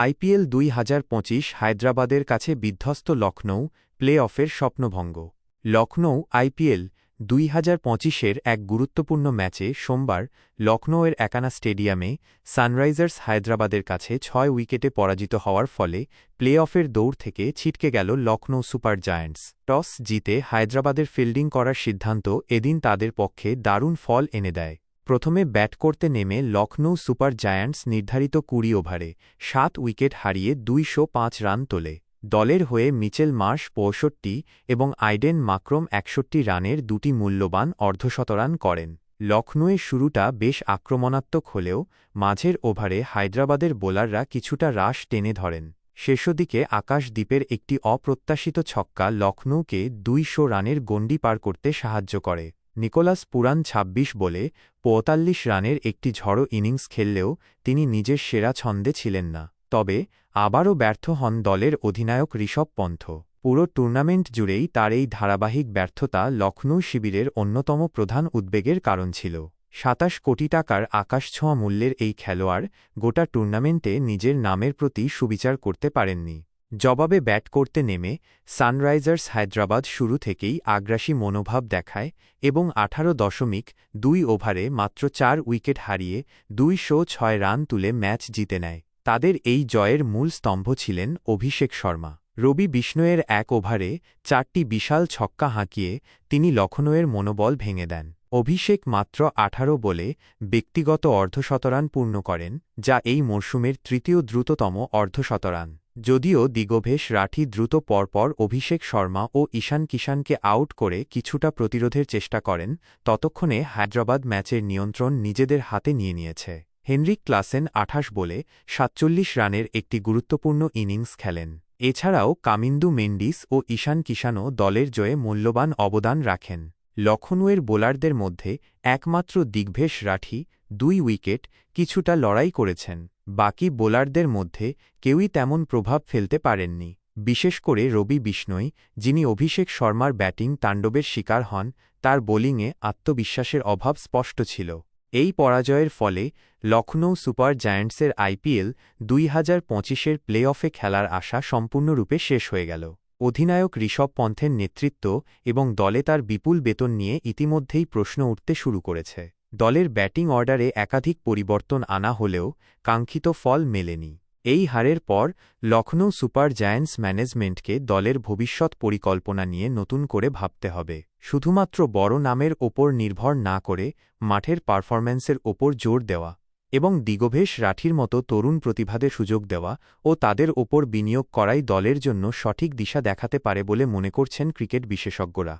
IPL দুই হাজার পঁচিশ হায়দ্রাবাদের কাছে বিধ্বস্ত লখনৌ প্লে অফের স্বপ্নভঙ্গ। লখনৌ আইপিএল দুই হাজার পঁচিশের এক গুরুত্বপূর্ণ ম্যাচে সোমবার লখনৌয়ের একানা স্টেডিয়ামে সানরাইজার্স হায়দ্রাবাদের কাছে ছয় উইকেটে পরাজিত হওয়ার ফলে প্লে অফের দৌড় থেকে ছিটকে গেল লখনৌ সুপার জায়ান্টস। টস জিতে হায়দ্রাবাদের ফিল্ডিং করার সিদ্ধান্ত এদিন তাদের পক্ষে দারুণ ফল এনে দেয়। প্রথমে ব্যাট করতে নেমে লখনৌ সুপার জায়ান্টস নির্ধারিত কুড়ি ওভারে সাত উইকেট হারিয়ে দুইশো পাঁচ রান তোলে। দলের হয়ে মিচেল মার্শ পঁয়ষট্টি এবং আইডেন মাক্রম একষট্টি রানের দুটি মূল্যবান অর্ধশতরান করেন। লখনৌয়ের শুরুটা বেশ আক্রমণাত্মক হলেও মাঝের ওভারে হায়দ্রাবাদের বোলাররা কিছুটা রাশ টেনে ধরেন। শেষদিকে আকাশদ্বীপের একটি অপ্রত্যাশিত ছক্কা লখনৌকে দুইশো রানের গণ্ডি পার করতে সাহায্য করে। নিকোলাস পুরান ২৬ বলে পঁয়তাল্লিশ রানের একটি ঝড়ো ইনিংস খেললেও তিনি নিজের সেরা ছন্দে ছিলেন না। তবে আবারও ব্যর্থ হন দলের অধিনায়ক ঋষভ পন্থ। পুরো টুর্নামেন্ট জুড়েই তার এই ধারাবাহিক ব্যর্থতা লখনৌ শিবিরের অন্যতম প্রধান উদ্বেগের কারণ ছিল। সাতাশ কোটি টাকার আকাশছোঁয়া মূল্যের এই খেলোয়াড় গোটা টুর্নামেন্টে নিজের নামের প্রতি সুবিচার করতে পারেননি। জবাবে ব্যাট করতে নেমে সানরাইজার্স হায়দ্রাবাদ শুরু থেকেই আগ্রাসী মনোভাব দেখায় এবং আঠারো দশমিক দুই ওভারে মাত্র চার উইকেট হারিয়ে দুই শো ছয় রান তুলে ম্যাচ জিতে নেয়। তাদের এই জয়ের মূল স্তম্ভ ছিলেন অভিষেক শর্মা। রবি বিষ্ণয়ের এক ওভারে চারটি বিশাল ছক্কা হাঁকিয়ে তিনি লখনৌয়ের মনোবল ভেঙে দেন। অভিষেক মাত্র আঠারো বলে ব্যক্তিগত অর্ধশতরান পূর্ণ করেন, যা এই মরশুমের তৃতীয় দ্রুততম অর্ধশতরান যদিও দিগভেশ রাঠি দ্রুত পরপর অভিষেক শর্মা ও ঈশান কিষানকে আউট করে কিছুটা প্রতিরোধের চেষ্টা করেন, ততক্ষণে হায়দ্রাবাদ ম্যাচের নিয়ন্ত্রণ নিজেদের হাতে নিয়ে নিয়েছে। হেনরিক ক্লাসেন আঠাশ বলে সাতচল্লিশ রানের একটি গুরুত্বপূর্ণ ইনিংস খেলেন। এছাড়াও কামিন্দু মেন্ডিস ও ঈশান কিষানও দলের জয়ে মূল্যবান অবদান রাখেন। লখনৌয়ের বোলারদের মধ্যে একমাত্র দিগ্ভেশ রাঠি দুই উইকেট, কিছুটা লড়াই করেছেন, বাকি বোলারদের মধ্যে কেউই তেমন প্রভাব ফেলতে পারেননি, বিশেষ করে রবি বিষ্ণই, যিনি অভিষেক শর্মার ব্যাটিং তাণ্ডবের শিকার হন, তার বোলিংয়ে আত্মবিশ্বাসের অভাব স্পষ্ট ছিল। এই পরাজয়ের ফলে লখনৌ সুপার জায়ান্টসের আইপিএল দুই হাজার পঁচিশের প্লে অফে খেলার আশা সম্পূর্ণরূপে শেষ হয়ে গেল। অধিনায়ক ঋষভ পন্থের নেতৃত্ব এবং দলে তার বিপুল বেতন নিয়ে ইতিমধ্যেই প্রশ্ন উঠতে শুরু করেছে। দলের ব্যাটিং অর্ডারে একাধিক পরিবর্তন আনা হলেও কাঙ্ক্ষিত ফল মেলেনি। এই হারের পর লখনৌ সুপার জায়ান্টস ম্যানেজমেন্টকে দলের ভবিষ্যৎ পরিকল্পনা নিয়ে নতুন করে ভাবতে হবে। শুধুমাত্র বড় নামের ওপর নির্ভর না করে মাঠের পারফরম্যান্সের ওপর জোর দেওয়া এবং দিগভেশ রাঠির মতো তরুণ প্রতিভাদের সুযোগ দেওয়া ও তাদের ওপর বিনিয়োগ করাই দলের জন্য সঠিক দিশা দেখাতে পারে বলে মনে করছেন ক্রিকেট বিশেষজ্ঞরা।